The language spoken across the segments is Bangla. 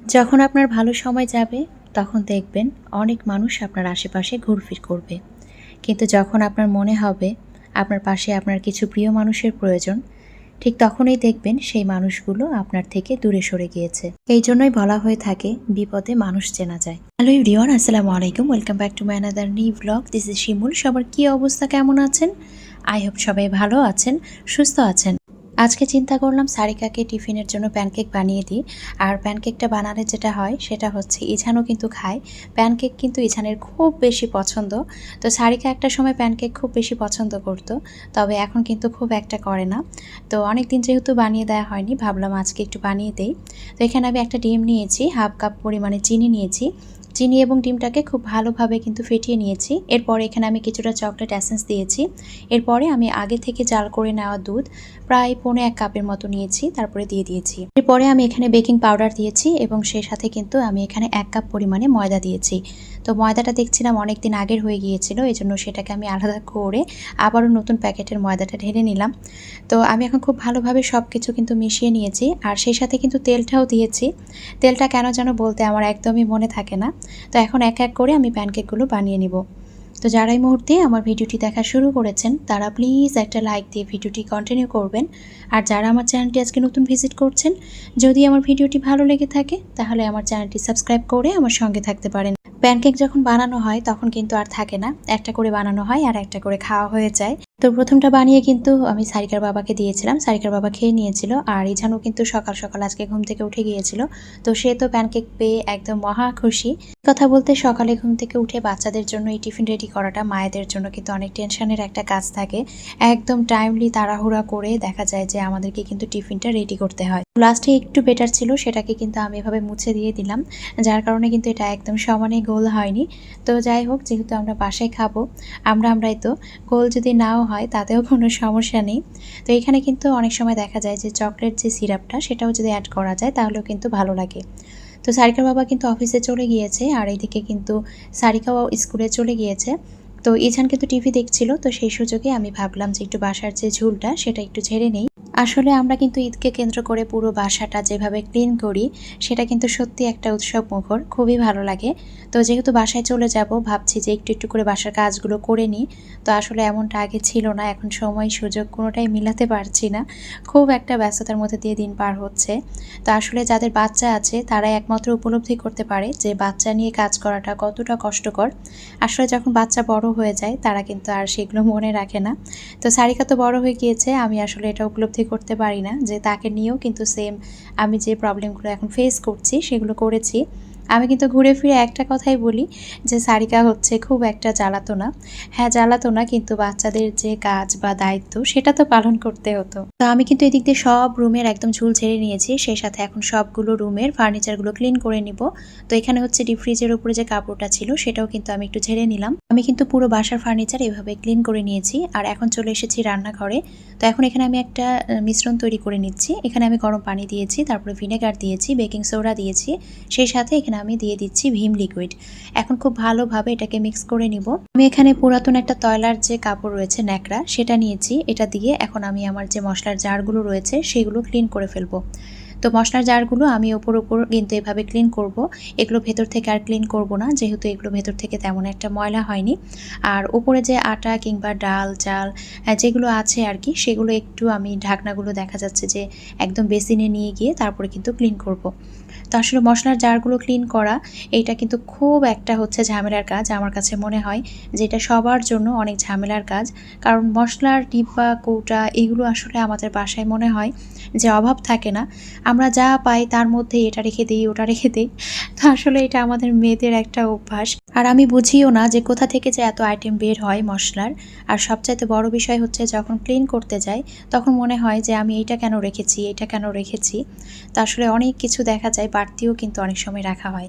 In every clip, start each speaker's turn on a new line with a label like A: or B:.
A: যখন আপনার ভালো সময় যাবে, তখন দেখবেন অনেক মানুষ আপনার আশেপাশে ঘুরফির করবে। কিন্তু যখন আপনার মনে হবে আপনার পাশে আপনার কিছু প্রিয় মানুষের প্রয়োজন, ঠিক তখনই দেখবেন সেই মানুষগুলো আপনার থেকে দূরে সরে গিয়েছে। এই জন্যই বলা হয়ে থাকে, বিপদে মানুষ চেনা যায়। হ্যালো ইভরিওয়ান আসসালামু আলাইকুম, welcome back to my another new blog. This is Shimul. সবার কি অবস্থা, কেমন আছেন? আই হোপ সবাই ভালো আছেন, সুস্থ আছেন। আজকে চিন্তা করলাম সারিকাকে টিফিনের জন্য প্যানকেক বানিয়ে দিই। আর প্যানকেকটা বানালে যেটা হয়, সেটা হচ্ছে ইছানও কিন্তু খায়। প্যানকেক কিন্তু ইছানের খুব বেশি পছন্দ। তো সারিকা একটা সময় প্যানকেক খুব বেশি পছন্দ করতো, তবে এখন কিন্তু খুব একটা করে না। তো অনেক দিন যেহেতু বানিয়ে দেওয়া হয়নি, ভাবলাম আজকে একটু বানিয়ে দেই। তো এখানে আমি একটা ডিম নিয়েছি, হাফ কাপ পরিমাণে চিনি নিয়েছি। চিনি এবং ডিমটাকে খুব ভালোভাবে কিন্তু ফেটিয়ে নিয়েছি। এরপরে এখানে আমি কিছুটা চকলেট অ্যাসেন্স দিয়েছি। এরপরে আমি আগে থেকে জাল করে নেওয়া দুধ প্রায় পৌনে এক কাপের মতো নিয়েছি, তারপরে দিয়ে দিয়েছি। এরপরে আমি এখানে বেকিং পাউডার দিয়েছি এবং সেই সাথে কিন্তু আমি এখানে এক কাপ পরিমাণে ময়দা দিয়েছি। তো ময়দাটা দেখছিলাম অনেক দিন আগের হয়ে গিয়েছিল এই জন্য সেটাকে আমি আলাদা করে আবারও নতুন প্যাকেটের ময়দাটা ঢেলে নিলাম। তো আমি এখন খুব ভালোভাবে সব কিছু কিন্তু মিশিয়ে নিয়েছি, আর সেই সাথে কিন্তু তেলটাও দিয়েছি। তেলটা কেন যেন বলতে আমার একদমই মনে থাকে না। তো এখন এক এক করে আমি প্যানকেকগুলো বানিয়ে নিব। তো যারা এই মুহূর্তে আমার ভিডিওটি দেখা শুরু করেছেন, তারা প্লিজ একটা লাইক দিয়ে ভিডিওটি কন্টিনিউ করবেন। আর যারা আমার চ্যানেলটি আজকে নতুন ভিজিট করছেন, যদি আমার ভিডিওটি ভালো লেগে থাকে, তাহলে আমার চ্যানেলটি সাবস্ক্রাইব করে আমার সঙ্গে থাকতে পারেন। প্যানকেক যখন বানানো হয়, তখন কিন্তু আর থাকে না। একটা করে বানানো হয় আর একটা করে খাওয়া হয়ে যায়। তো প্রথমটা বানিয়ে কিন্তু আমি সারিকার বাবাকে দিয়েছিলাম। সারিকার বাবা খেয়ে নিয়েছিল আর ইঝানও কিন্তু সকাল সকাল আজকে ঘুম থেকে উঠে গিয়েছিল। তো সে তো প্যানকেক পেয়ে একদম মহা খুশি। কথা বলতে সকালে ঘুম থেকে উঠে বাচ্চাদের জন্য এই টিফিন রেডি করাটা মায়েদের জন্য কিন্তু অনেক টেনশনের একটা কাজ থাকে। একদম টাইমলি তাড়াহুড়া করে দেখা যায় যে আমাদেরকে কিন্তু টিফিনটা রেডি করতে হয়। লাস্টে একটু বেটার ছিল, সেটাকে কিন্তু আমি এভাবে মুছে দিয়ে দিলাম। যার কারণে কিন্তু এটা একদম সমানে গোল হয়নি। তো যাই হোক, যেহেতু আমরা বাসায় খাব, আমরা আমরাই তো, গোল যদি নাও হয় তাতেও কোনো সমস্যা নেই। তো এখানে কিন্তু অনেক সময় দেখা যায় যে চকলেট যে সিরাপটা সেটাও যদি অ্যাড করা যায়, তাহলেও কিন্তু ভালো লাগে। তো সারিকার বাবা কিন্তু অফিসে চলে গিয়েছে, আর এইদিকে কিন্তু সারিকাও স্কুলে চলে গিয়েছে। তো ইছান কিন্তু টিভি দেখছিল, তো সেই সুযোগে আমি ভাবলাম যে একটু বাসার যে ঝুলটা সেটা একটু ঝেড়ে নেই। আসলে আমরা কিন্তু ঈদকে কেন্দ্র করে পুরো বাসাটা যেভাবে ক্লিন করি, সেটা কিন্তু সত্যি একটা উৎসব মুখর, খুবই ভালো লাগে। তো যেহেতু বাসায় চলে যাব, ভাবছি যে একটু একটু করে বাসার কাজগুলো করে নিই। তো আসলে এমনটা আগে ছিল না, এখন সময় সুযোগ কোনোটাই মিলাতে পারছি না। খুব একটা ব্যস্ততার মধ্যে দিয়ে দিন পার হচ্ছে। তো আসলে যাদের বাচ্চা আছে, তারাই একমাত্র উপলব্ধি করতে পারে যে বাচ্চা নিয়ে কাজ করাটা কতটা কষ্টকর। আসলে যখন বাচ্চা বড় হয়ে যায়, তারা কিন্তু আর সেগুলো মনে রাখে না। তো সারিকা তো বড় হয়ে গিয়েছে, আমি আসলে এটা উপলব্ধি করতে পারি না যে তাকে নিয়েও কিন্তু সেম আমি যে প্রবলেমগুলো এখন ফেস করছি, সেগুলো করেছি। আমি কিন্তু ঘুরে ফিরে একটা কথাই বলি যে সারিকা হচ্ছে খুব একটা জ্বালাতো না হ্যাঁ জ্বালাতো না কিন্তু বাচ্চাদের যে কাজ বা দায়িত্ব সেটা তো পালন করতে হতো। তো আমি কিন্তু এদিক দিয়ে সব রুমের একদম ঝুল ছেড়ে নিয়েছি, সেই সাথে এখন সবগুলো রুমের ফার্নিচারগুলো ক্লিন করে নিব। তো এখানে হচ্ছে ডিপ ফ্রিজের উপরে যে কাপড়টা ছিল সেটাও কিন্তু আমি একটু ঝেড়ে নিলাম। আমি কিন্তু পুরো বাসার ফার্নিচার এভাবে ক্লিন করে নিয়েছি আর এখন চলে এসেছি রান্নাঘরে। তো এখন এখানে আমি একটা মিশ্রণ তৈরি করে নিচ্ছি। এখানে আমি গরম পানি দিয়েছি, তারপরে ভিনেগার দিয়েছি, বেকিং সোডা দিয়েছি। সেই সাথে এখানে আমি দিয়ে দিচ্ছি ভীম লিকুইড। এখন খুব ভালোভাবে এটাকে মিক্স করে নিব। আমি এখানে পুরাতন একটা তয়লার যে কাপড় রয়েছে, ন্যাকড়া, সেটা নিয়েছি। এটা দিয়ে এখন আমি আমার যে মশলার জারগুলো রয়েছে, সেগুলো ক্লিন করে ফেলব। তো মশলার জারগুলো আমি ওপর ওপর কিন্তু এভাবে ক্লিন করব। এগুলো ভেতর থেকে আর ক্লিন করব না, যেহেতু এগুলো ভেতর থেকে তেমন একটা ময়লা হয়নি। আর উপরে যে আটা কিংবা ডাল, চাল যেগুলো আছে আর কি, সেগুলো একটু আমি ঢাকনাগুলো দেখা যাচ্ছে যে একদম বেসিনে নিয়ে গিয়ে তারপরে কিন্তু ক্লিন করব। তো আসলে মশলার জারগুলো ক্লিন করা এটা কিন্তু খুব একটা হচ্ছে ঝামেলার কাজ আমার কাছে মনে হয়, যে এটা সবার জন্য অনেক ঝামেলার কাজ। কারণ মশলার ডিব্বা, কৌটা এগুলো আসলে আমাদের বাসায় মনে হয় যে অভাব থাকে না। আমরা যা পাই তার মধ্যে এটা রেখে দিই, ওটা রেখে দিই। তো আসলে এটা আমাদের মেয়েদের একটা অভ্যাস। আর আমি বুঝিও না যে কোথা থেকে যে এত আইটেম বের হয় মশলার। আর সবচাইতে বড় বিষয় হচ্ছে যখন ক্লিন করতে যাই, তখন মনে হয় যে আমি এইটা কেন রেখেছি, এটা কেন রেখেছি। তো আসলে অনেক কিছু দেখা যায় বাড়তিও কিন্তু অনেক সময় রাখা হয়।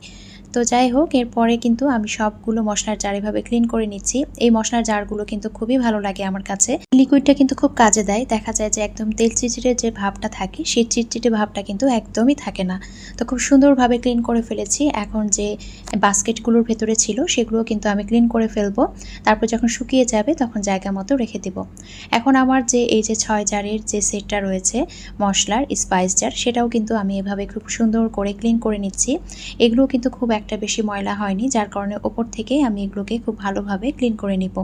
A: তো যাই হোক, এরপরে কিন্তু আমি সবগুলো মশলার জার এভাবে ক্লিন করে নিচ্ছি। এই মশলার জারগুলো কিন্তু খুবই ভালো লাগে আমার কাছে। লিকুইডটা কিন্তু খুব কাজে দেয়। দেখা যায় যে একদম তেল চিটচিটে যে ভাবটা থাকে, সেই চিটচিটে ভাবটা কিন্তু একদমই থাকে না। তো খুব সুন্দরভাবে ক্লিন করে ফেলেছি। এখন যে বাস্কেটগুলোর ভেতরে ছিল সেগুলো কিন্তু আমি ক্লিন করে ফেলব। তারপর যখন শুকিয়ে যাবে, তখন জায়গা মতো রেখে দেব। এখন আমার যে এই যে ছয় জারের যে সেটটা রয়েছে, মশলার স্পাইস জার সেটাও কিন্তু আমি এভাবে খুব সুন্দর করে ক্লিন করে নিচ্ছি। এগুলো কিন্তু খুব একটা বেশি ময়লা হয়নি, যার কারণে ওপর থেকে আমি এগুলোকে খুব ভালোভাবে ক্লিন করে নিব।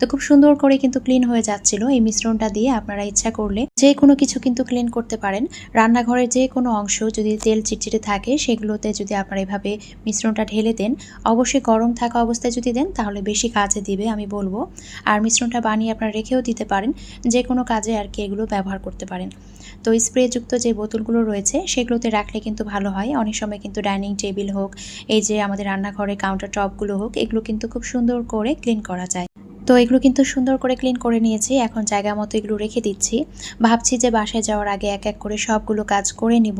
A: তো খুব সুন্দর করে কিন্তু ক্লিন হয়ে যাচ্ছিল এই মিশ্রণটা দিয়ে আপনারা ইচ্ছা করলে যে কোনো কিছু কিন্তু ক্লিন করতে পারেন। রান্নাঘরের যে কোনো অংশ যদি তেল চিটচিটে থাকে সেগুলোতে যদি আপনারা এভাবে মিশ্রণটা ঢেলে দেন, অবশ্যই গরম থাকা অবস্থায় যদি দেন তাহলে বেশি কাজে দিবে আমি বলব। আর মিশ্রণটা বানিয়ে আপনারা রেখেও দিতে পারেন, যে কোনো কাজে আর কি এগুলো ব্যবহার করতে পারেন। তো স্প্রেযুক্ত যে বোতলগুলো রয়েছে সেগুলোতে রাখলে কিন্তু ভালো হয়। অনেক সময় কিন্তু ডাইনিং টেবিল হোক, এই যে আমাদের রান্নাঘরের কাউন্টার টপগুলো হোক, এগুলো কিন্তু খুব সুন্দর করে ক্লিন করা যায়। তো এগুলো কিন্তু সুন্দর করে ক্লিন করে নিয়েছি। এখন জায়গা মতো এগুলো রেখে দিচ্ছি। ভাবছি যে বাসায় যাওয়ার আগে এক এক করে সবগুলো কাজ করে নিব।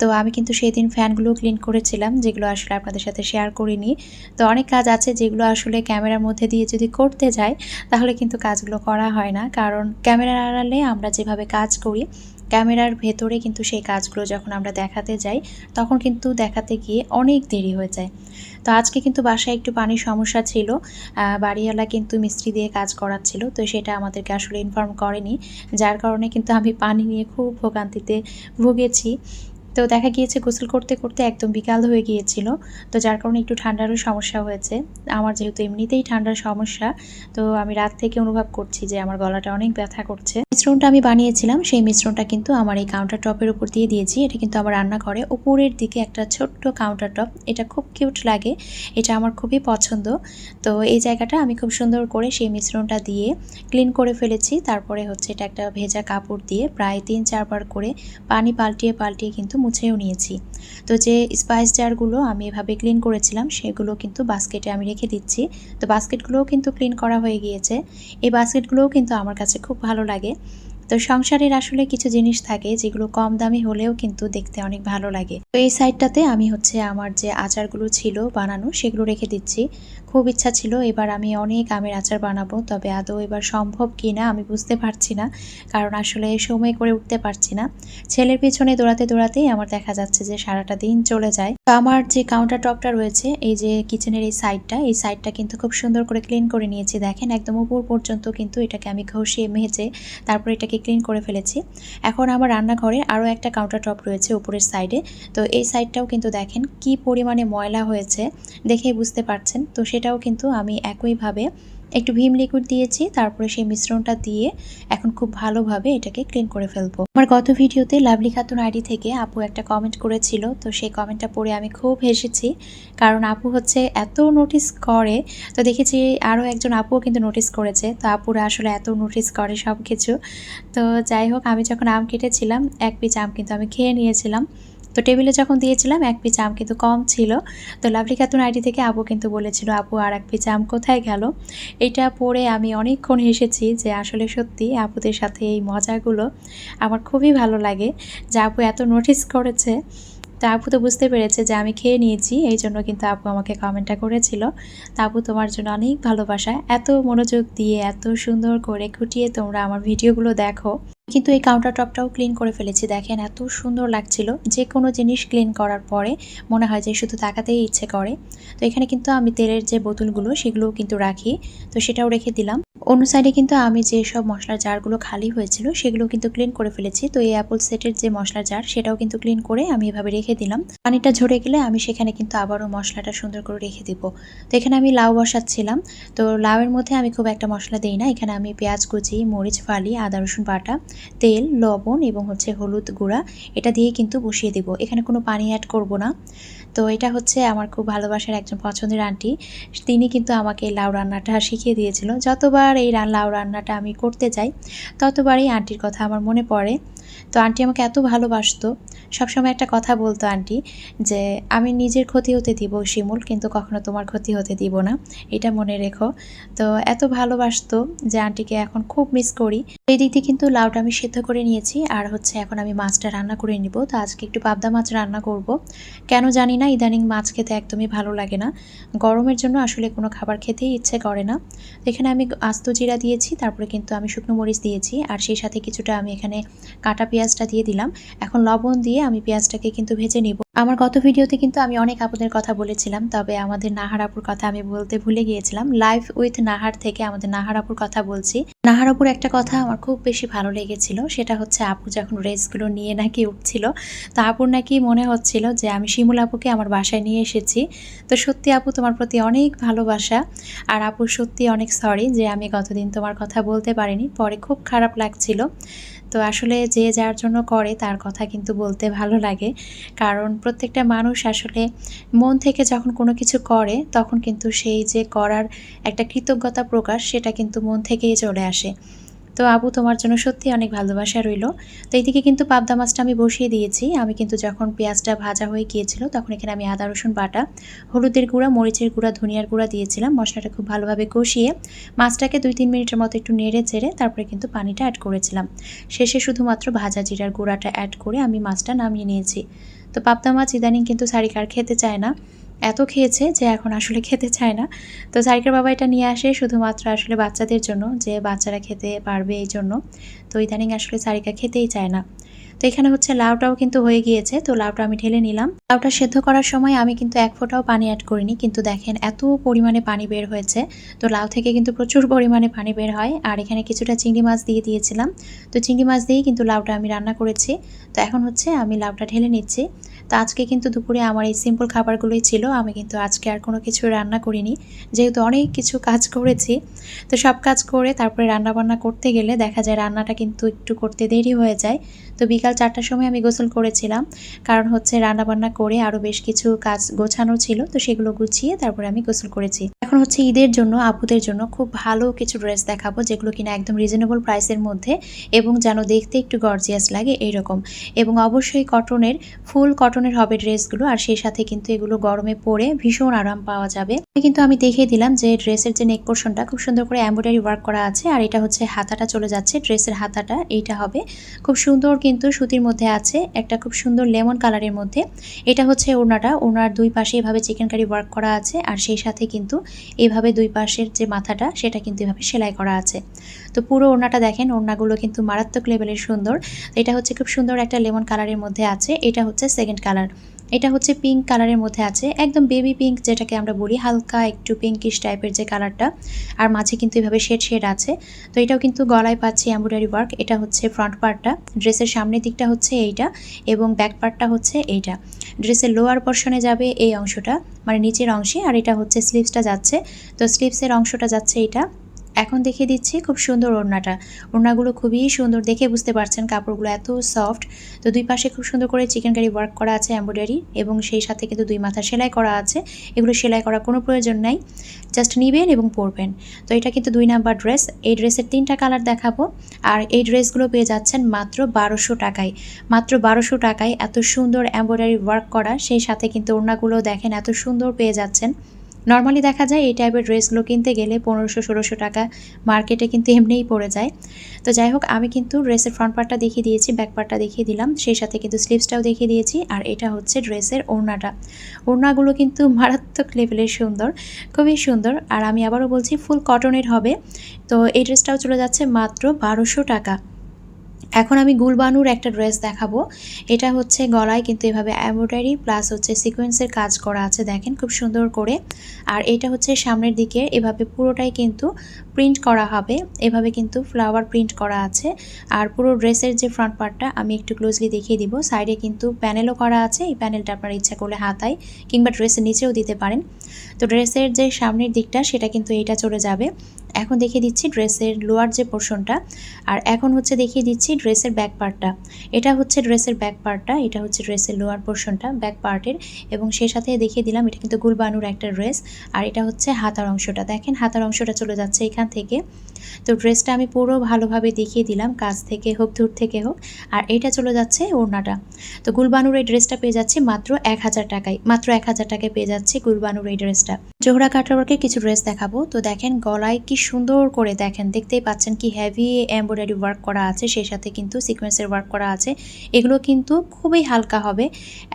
A: তো আমি কিন্তু সেই দিন ফ্যানগুলো ক্লিন করেছিলাম, যেগুলো আসলে আপনাদের সাথে শেয়ার করিনি। তো অনেক কাজ আছে যেগুলো আসলে ক্যামেরার মধ্যে দিয়ে যদি করতে যাই, তাহলে কিন্তু কাজগুলো করা হয় না। কারণ ক্যামেরার আড়ালে আমরা যেভাবে কাজ করি, ক্যামেরার ভেতরে কিন্তু সেই কাজগুলো যখন আমরা দেখাতে যাই, তখন কিন্তু দেখাতে গিয়ে অনেক দেরি হয়ে যায়। তো আজকে কিন্তু বাসায় একটু পানির সমস্যা ছিল। বাড়িওয়ালা কিন্তু মিস্ত্রি দিয়ে কাজ করাচ্ছিল, তো সেটা আমাদেরকে আসলে ইনফর্ম করেনি। যার কারণে কিন্তু আমি পানি নিয়ে খুব ভোগান্তিতে ভুগেছি। তো দেখা গিয়েছে গোসল করতে করতে একদম বিকাল হয়ে গিয়েছিল। তো যার কারণে একটু ঠান্ডারও সমস্যা হয়েছে। আমার যেহেতু এমনিতেই ঠান্ডার সমস্যা, তো আমি রাত থেকে অনুভব করছি যে আমার গলাটা অনেক ব্যথা করছে। মিশ্রণটা আমি বানিয়েছিলাম, সেই মিশ্রণটা কিন্তু আমার এই কাউন্টার টপের উপর দিয়ে দিয়েছি। এটা কিন্তু আমার রান্নাঘরে উপরের দিকে একটা ছোট্ট কাউন্টার টপ এটা খুব কিউট লাগে, এটা আমার খুবই পছন্দ। তো এই জায়গাটা আমি খুব সুন্দর করে সেই মিশ্রণটা দিয়ে ক্লিন করে ফেলেছি। তারপরে হচ্ছে এটা একটা ভেজা কাপড় দিয়ে প্রায় তিন চারবার করে পানি পাল্টিয়ে পাল্টিয়ে কিন্তু মুছেও নিয়েছি। তো যে স্পাইস জারগুলো আমি এভাবে ক্লিন করেছিলাম, সেগুলো কিন্তু বাস্কেটে আমি রেখে দিচ্ছি। তো বাস্কেটগুলোও কিন্তু ক্লিন করা হয়ে গিয়েছে। এই বাস্কেটগুলোও কিন্তু আমার কাছে খুব ভালো লাগে। তো সংসারের আসলে কিছু জিনিস থাকে যেগুলো কম দামি হলেও কিন্তু দেখতে অনেক ভালো লাগে। তো এই সাইডটাতে আমি হচ্ছে আমার যে আচারগুলো ছিল বানানো সেগুলো রেখে দিচ্ছি। খুব ইচ্ছা ছিল এবার আমি অনেক আমের আচার বানাবো, তবে আদৌ এবার সম্ভব কি না আমি বুঝতে পারছি না, কারণ আসলে সময় করে উঠতে পারছি না। ছেলের পিছনে দৌড়াতে দৌড়াতেই আমার দেখা যাচ্ছে যে সারাটা দিন চলে যায়। তো আমার যে কাউন্টার টপটা রয়েছে, এই যে কিচেনের এই সাইডটা এই সাইডটা কিন্তু খুব সুন্দর করে ক্লিন করে নিয়েছি। দেখেন একদম উপর পর্যন্ত কিন্তু এটাকে আমি ঘষিয়ে মেজে তারপর এটাকে ক্লিন করে ফেলেছি। এখন আমার রান্নাঘরে আরও একটা কাউন্টার টপ রয়েছে উপরের সাইডে তো এই সাইডটাও কিন্তু দেখেন কি পরিমাণে ময়লা হয়েছে, দেখেই বুঝতে পারছেন। তো সেটাও কিন্তু আমি একইভাবে একটু ভীম লিকুইড দিয়েছি, তারপরে সেই মিশ্রণটা দিয়ে এখন খুব ভালোভাবে এটাকে ক্লিন করে ফেলব। আমার গত ভিডিওতে লাভলি খাতুন আইডি থেকে আপু একটা কমেন্ট করেছিল, তো সেই কমেন্টটা পড়ে আমি খুব হেসেছি, কারণ আপু হচ্ছে এত নোটিস করে, তো দেখেছি আরও একজন আপুও কিন্তু নোটিস করেছে, তো আপুরা আসলে এত নোটিস করে সব কিছু তো যাই হোক, আমি যখন আম কেটেছিলাম, এক পিচ আম কিন্তু আমি খেয়ে নিয়েছিলাম। তো টেবিলে যখন দিয়েছিলাম, এক পিস আম কিন্তু কম ছিল। তো লাভলি খাতুন আইডি থেকে আপু কিন্তু বলেছিল আপু আর এক পিস আম কোথায় গেল? এটা পড়ে আমি অনেকক্ষণ হেসেছি যে আসলে সত্যি আপুদের সাথে এই মজাগুলো আমার খুবই ভালো লাগে, যে আপু এত নোটিস করেছে। তো আপু তো বুঝতে পেরেছে যে আমি খেয়ে নিয়েছি, এই জন্য কিন্তু আপু আমাকে কমেন্টটা করেছিল। তা আপু তোমার জন্য অনেক ভালোবাসা। এত মনোযোগ দিয়ে, এত সুন্দর করে খুঁটিয়ে তোমরা আমার ভিডিওগুলো দেখো। কিন্তু এই কাউন্টার টপটাও ক্লিন করে ফেলেছি। দেখেন এত সুন্দর লাগছিল। যে কোনো জিনিস ক্লিন করার পরে মনে হয় যে শুধু তাকাতেই ইচ্ছে করে। তো এখানে কিন্তু আমি তেলের যে বোতলগুলো, সেগুলোও কিন্তু রাখি। তো সেটাও রেখে দিলাম। অন্য সাইডে কিন্তু আমি যে সব মশলার জারগুলো খালি হয়েছিল, সেগুলো কিন্তু ক্লিন করে ফেলেছি। তো এই অ্যাপল সেটের যে মশলার জার, সেটাও কিন্তু ক্লিন করে আমি এভাবে রেখে দিলাম। পানিটা ঝরে গেলে আমি সেখানে কিন্তু আবারও মশলাটা সুন্দর করে রেখে দিব। তো এখানে আমি লাউ বসাচ্ছিলাম। তো লাউয়ের মধ্যে আমি খুব একটা মশলা দিই না। এখানে আমি পেঁয়াজ কুচি, মরিচ ফালি, আদা রসুন বাটা তেল, লবণ এবং হচ্ছে হলুদ গুঁড়া। এটা দিয়ে কিন্তু বসিয়ে দিব। এখানে কোনো পানি অ্যাড করব না। তো এটা হচ্ছে আমার খুব ভালোবাসার একজন পছন্দের আন্টি তিনি কিন্তু আমাকে লাউ রান্নাটা শিখিয়ে দিয়েছিল। যতবার এই লাউ রান্নাটা আমি করতে যাই, ততবারই আন্টির কথা আমার মনে পড়ে। তো আন্টি আমাকে এত ভালোবাসতো। সবসময় একটা কথা বলতো আন্টি যে, আমি নিজের ক্ষতি হতে দিব শিমুল, কিন্তু কখনো তোমার ক্ষতি হতে দিব না। এটা মনে রেখো। তো এত ভালোবাসতো যে আন্টিকে এখন খুব মিস করি। এই দিক দিয়ে কিন্তু লাউটা আমি সিদ্ধ করে নিয়েছি আর হচ্ছে এখন আমি মাছটা রান্না করে নিব। তো আজকে একটু পাবদা মাছ রান্না করব। কেন জানি না, ইদানিং মাছ খেতে একদমই ভালো লাগে না। গরমের জন্য আসলে কোনো খাবার খেতেই ইচ্ছে করে না। এখানে আমি আস্ত জিরা দিয়েছি, তারপরে কিন্তু আমি শুকনো মরিচ দিয়েছি আর সেই সাথে কিছুটা আমি এখানে কাঁটা কাটা পেঁয়াজটা দিয়ে দিলাম। এখন লবণ দিয়ে আমি পেঁয়াজটাকে কিন্তু ভেজে নিব। আমার গত ভিডিওতে কিন্তু আমি অনেক আপুদের কথা বলেছিলাম, তবে আমাদের নাহার আপুর কথা আমি বলতে ভুলে গিয়েছিলাম। লাইভ উইথ নাহার থেকে আমাদের নাহার আপুর কথা বলছি। নাহার আপুর একটা কথা আমার খুব বেশি ভালো লেগেছিল, সেটা হচ্ছে আপু যখন রেসগুলো নিয়ে নাকি উঠছিল, তো আপুর নাকি মনে হচ্ছিল যে আমি শিমুল আপুকে আমার বাসায় নিয়ে এসেছি। তো সত্যি আপু তোমার প্রতি অনেক ভালোবাসা, আর আপুর সত্যি অনেক সরি যে আমি গতদিন তোমার কথা বলতে পারিনি, পরে খুব খারাপ লাগছিল। তো আসলে যে যার জন্য করে তার কথা কিন্তু বলতে ভালো লাগে। কারণ প্রত্যেকটা মানুষ আসলে মন থেকে যখন কোনো কিছু করে, তখন কিন্তু সেই যে করার একটা কৃতজ্ঞতা প্রকাশ, সেটা কিন্তু মন থেকেই চলে আসে। তো আবু তোমার জন্য সত্যি অনেক ভালোবাসা রইল। তো এইদিকে কিন্তু পাবদা মাছটা আমি বসিয়ে দিয়েছি। আমি কিন্তু যখন পেঁয়াজটা ভাজা হয়ে গিয়েছিল, তখন এখানে আমি আদা, রসুন, বাটা, হলুদের গুঁড়া, মরিচের গুঁড়া, ধনিয়ার গুঁড়া দিয়েছিলাম। মশলাটা খুব ভালোভাবে কষিয়ে মাছটাকে দুই তিন মিনিটের মতো একটু নেড়ে চেড়ে তারপরে কিন্তু পানিটা অ্যাড করেছিলাম। শেষে শুধুমাত্র ভাজা জিরার গুঁড়াটা অ্যাড করে আমি মাছটা নামিয়ে নিয়েছি। তো পাবদা মাছ ইদানিং কিন্তু সারিকার খেতে চায় না। এত খেয়েছে যে এখন আসলে খেতে চায় না। তো সারিকার বাবা এটা নিয়ে আসে শুধুমাত্র আসলে বাচ্চাদের জন্য, যে বাচ্চারা খেতে পারবে এই জন্য। তো ইদানিং আসলে সারিকা খেতেই চায় না। তো এখানে হচ্ছে লাউটাও কিন্তু হয়ে গিয়েছে, তো লাউটা আমি ঢেলে নিলাম। লাউটা সেদ্ধ করার সময় আমি কিন্তু এক ফোঁটাও পানি অ্যাড করিনি, কিন্তু দেখেন এত পরিমাণে পানি বের হয়েছে। তো লাউ থেকে কিন্তু প্রচুর পরিমাণে পানি বের হয়, আর এখানে কিছুটা চিংড়ি মাছ দিয়ে দিয়েছিলাম। তো চিংড়ি মাছ দিয়েই কিন্তু লাউটা আমি রান্না করেছি। তো এখন হচ্ছে আমি লাউটা ঢেলে নিচ্ছি। তো আজকে কিন্তু দুপুরে আমার এই সিম্পল খাবারগুলোই ছিল। আমি কিন্তু আজকে আর কোনো কিছু রান্না করিনি। যেহেতু অনেক কিছু কাজ করেছি, তো সব কাজ করে তারপরে রান্না বান্না করতে গেলে দেখা যায় রান্নাটা কিন্তু একটু করতে দেরি হয়ে যায়। তো বিকাল চারটার সময় আমি গোসল করেছিলাম, কারণ হচ্ছে রান্নাবান্না করে আরও বেশ কিছু কাজ গোছানো ছিল, তো সেগুলো গুছিয়ে তারপরে আমি গোসল করেছি। এখন হচ্ছে ঈদের জন্য আপুদের জন্য খুব ভালো কিছু ড্রেস দেখাবো, যেগুলো কিনা একদম রিজনেবল প্রাইসের মধ্যে এবং যেন দেখতে একটু গর্জিয়াস লাগে এইরকম। এবং অবশ্যই কটনের ফুল কটনের হবে ড্রেসগুলো, আর সেই সাথে কিন্তু এগুলো গরমে পরে ভীষণ আরাম পাওয়া যাবে। কিন্তু আমি দেখিয়ে দিলাম যে ড্রেসের যে নেক পোর্শনটা খুব সুন্দর করে এমব্রয়ডারি ওয়ার্ক করা আছে, আর এটা হচ্ছে হাতাটা চলে যাচ্ছে, ড্রেসের হাতাটা, এইটা হবে। খুব সুন্দর কিন্তু সুতির মধ্যে আছে একটা খুব সুন্দর লেমন কালারের মধ্যে। এটা হচ্ছে ওড়নাটা। ওড়নার দুই পাশে এভাবে চিকেন কারি ওয়ার্ক করা আছে আর সেই সাথে কিন্তু এভাবে দুই পাশের যে মাথাটা, সেটা কিন্তু এভাবে সেলাই করা আছে। তো পুরো ওড়নাটা দেখেন, ওড়নাগুলো কিন্তু মারাত্মক লেভেলের সুন্দর। এটা হচ্ছে খুব সুন্দর একটা লেমন কালারের মধ্যে আছে। এটা হচ্ছে সেকেন্ড কালার এটা হচ্ছে পিঙ্ক কালারের মধ্যে আছে, একদম বেবি পিঙ্ক যেটাকে আমরা বলি, হালকা একটু পিঙ্কিশ টাইপের যে কালারটা আর মাঝে কিন্তু এভাবে শেড শেড আছে। তো এটাও কিন্তু গলায় পাচ্ছি এমব্রয়ডারি ওয়ার্ক এটা হচ্ছে ফ্রন্ট পার্টটা ড্রেসের সামনের দিকটা হচ্ছে এইটা, এবং ব্যাক পার্টটা হচ্ছে এইটা। ড্রেসের লোয়ার পোর্শনে যাবে এই অংশটা মানে নিচের অংশে, আর এটা হচ্ছে স্লিভসটা যাচ্ছে। তো স্লিভসের অংশটা যাচ্ছে এটা এখন দেখিয়ে দিচ্ছি খুব সুন্দর ওড়নাটা। ওড়নাগুলো খুবই সুন্দর দেখে বুঝতে পারছেন কাপড়গুলো এত সফট। তো দুই পাশে খুব সুন্দর করে চিকেন কারি ওয়ার্ক করা আছে এমব্রয়ডারি এবং সেই সাথে কিন্তু দুই মাথা সেলাই করা আছে। এগুলো সেলাই করার কোনো প্রয়োজন নাই। জাস্ট নিবেন এবং পরবেন। তো এটা কিন্তু দুই নাম্বার ড্রেস। এই ড্রেসের তিনটা কালার দেখাবো। আর এই ড্রেসগুলো পেয়ে যাচ্ছেন মাত্র বারোশো টাকায়। মাত্র বারোশো টাকায় এত সুন্দর এমব্রয়ডারি ওয়ার্ক করা। সেই সাথে কিন্তু ওড়নাগুলো দেখেন এত সুন্দর পেয়ে যাচ্ছেন। নর্মালি দেখা যায় এই টাইপের ড্রেসগুলো কিনতে গেলে পনেরোশো, ষোলোশো টাকা মার্কেটে কিন্তু এমনিই পড়ে যায়। তো যাই হোক, আমি কিন্তু ড্রেসের ফ্রন্ট পার্টটা দেখিয়ে দিয়েছি ব্যাক পার্টটা দেখিয়ে দিলাম। সেই সাথে কিন্তু স্লিভসটাও দেখিয়ে দিয়েছি, আর এটা হচ্ছে ড্রেসের ওড়নাটা। ওড়নাগুলো কিন্তু মারাত্মক লেভেলের সুন্দর, খুবই সুন্দর। আর আমি আবারও বলছি ফুল কটনের হবে। তো এই ড্রেসটাও চলে যাচ্ছে মাত্র বারোশো টাকা। এখন আমি গুলবানুর একটা ড্রেস দেখাবো। এটা হচ্ছে গলায় কিন্তু এভাবে এমব্রয়ডারি প্লাস হচ্ছে সিকোয়েন্সের কাজ করা আছে, দেখেন খুব সুন্দর করে। আর এটা হচ্ছে সামনের দিকে, এভাবে পুরোটাই কিন্তু প্রিন্ট করা হবে। এভাবে কিন্তু ফ্লাওয়ার প্রিন্ট করা আছে। আর পুরো ড্রেসের যে ফ্রন্ট পার্টটা, আমি একটু ক্লোজলি দেখিয়ে দিব। সাইডে কিন্তু প্যানেলও করা আছে, এই প্যানেলটা আপনার ইচ্ছা করলে হাতায় কিংবা ড্রেসের নিচেও দিতে পারেন। তো ড্রেসের যে সামনের দিকটা, সেটা কিন্তু এইটা চলে যাবে। এখন দেখিয়ে দিচ্ছি ড্রেসের লোয়ার যে পোর্শনটা আর এখন হচ্ছে দেখিয়ে দিচ্ছি ড্রেসের ব্যাক পার্টটা এটা হচ্ছে ড্রেসের ব্যাক পার্টটা এটা হচ্ছে ড্রেসের লোয়ার পোর্শনটা ব্যাক পার্টের এবং সেই সাথে দেখিয়ে দিলাম, এটা কিন্তু গুলবানুর একটা ড্রেস আর এটা হচ্ছে হাতার অংশটা। দেখেন হাতার অংশটা চলে যাচ্ছে এখান থেকে। তো ড্রেসটা আমি পুরো ভালোভাবে দেখিয়ে দিলাম কাছ থেকে হোক, দূর থেকে হোক, আর এটা চলে যাচ্ছে ওড়নাটা। তো গুলবানুর এই ড্রেসটা পেয়ে যাচ্ছে মাত্র এক হাজার টাকায়, মাত্র এক হাজার টাকায় পেয়ে যাচ্ছে গুলবানুর এই ড্রেসটা জোহরা কাটাওয়ার্কের কিছু ড্রেস দেখাবো। তো দেখেন গলায় কি সুন্দর করে দেখেন। দেখতেই পাচ্ছেন কি হেভি এমব্রয়ডারি ওয়ার্ক করা আছে, সেই সাথে কিন্তু সিকোয়েন্সের ওয়ার্ক করা আছে। এগুলো কিন্তু খুবই হালকা হবে।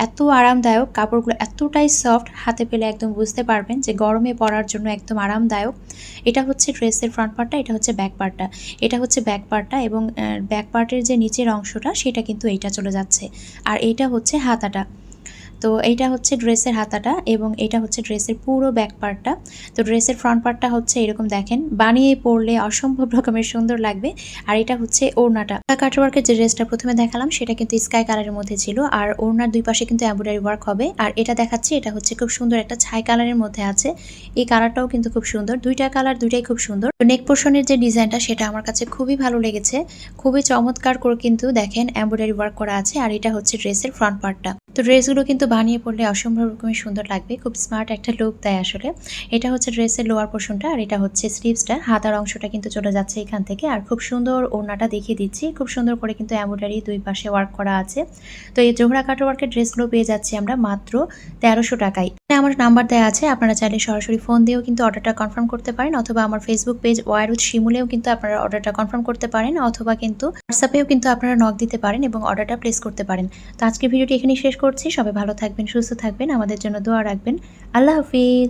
A: এত আরামদায়ক, কাপড়গুলো এতটাই সফট হাতে পেলে একদম বুঝতে পারবেন যে গরমে পরার জন্য একদম আরামদায়ক। এটা হচ্ছে ড্রেসের ফ্রন্ট পার্টটা এটা হচ্ছে ব্যাক পার্টটা এটা হচ্ছে ব্যাক পার্টটা এবং ব্যাক পার্টের যে নিচের অংশটা, সেটা কিন্তু এইটা চলে যাচ্ছে। আর এইটা হচ্ছে হাতাটা। তো এইটা হচ্ছে ড্রেসের হাতাটা এবং এটা হচ্ছে ড্রেসের পুরো ব্যাক পার্টটা তো ড্রেসের ফ্রন্ট পার্টটা হচ্ছে এরকম দেখেন, বানিয়ে পরলে অসম্ভব রকমের সুন্দর লাগবে। আর এটা হচ্ছে ওড়নাটা। কাটওয়ার্কের যে ড্রেসটা প্রথমে দেখালাম, সেটা কিন্তু স্কাই কালারের মধ্যে ছিল। আর ওড়নার দুই পাশে কিন্তু এমব্রয়ডারি ওয়ার্ক হবে। আর এটা দেখাচ্ছি, এটা হচ্ছে খুব সুন্দর একটা ছাই কালারের মধ্যে আছে। এই কালারটাও কিন্তু খুব সুন্দর। দুইটা কালার দুইটাই খুব সুন্দর। নেক পোর্শনের যে ডিজাইনটা সেটা আমার কাছে খুবই ভালো লেগেছে। খুবই চমৎকার করে কিন্তু দেখেন এমব্রয়ডারি ওয়ার্ক করা আছে। আর এটা হচ্ছে ড্রেসের ফ্রন্ট পার্টটা তো ড্রেসগুলো কিন্তু বানিয়ে পড়লে অসম্ভব রকমের সুন্দর লাগবে। খুব স্মার্ট একটা লুক দেয় আসলে। এটা হচ্ছে ড্রেসের লোয়ার পোর্শনটা আর এটা হচ্ছে স্লিভসটা হাতার অংশটা কিন্তু চলে যাচ্ছে এখান থেকে। আর খুব সুন্দর ওড়নাটা দেখিয়ে দিচ্ছি। খুব সুন্দর করে কিন্তু এমব্রয়ডারি দুই পাশে ওয়ার্ক করা আছে। তো এই জোহরা কাটো ওয়ার্কের ড্রেসগুলো পেয়ে যাচ্ছি আমরা মাত্র তেরোশো টাকায়। আমার নাম্বার দেওয়া আছে। আপনারা চাইলে সরাসরি ফোন দিয়েও কিন্তু অর্ডারটা কনফার্ম করতে পারেন। অথবা আমার ফেসবুক পেজ ওয়ারুদ শিমুলেও কিন্তু আপনারা অর্ডারটা কনফার্ম করতে পারেন। অথবা কিন্তু হোয়াটসঅ্যাপেও কিন্তু আপনারা নক দিতে পারেন এবং অর্ডারটা প্লেস করতে পারেন। তো আজকের ভিডিওটি এখানেই শেষ করছি। সবাই ভালো থাকবেন সুস্থ থাকবেন আমাদের জন্য দোয়া রাখবেন। আল্লাহ হাফিজ।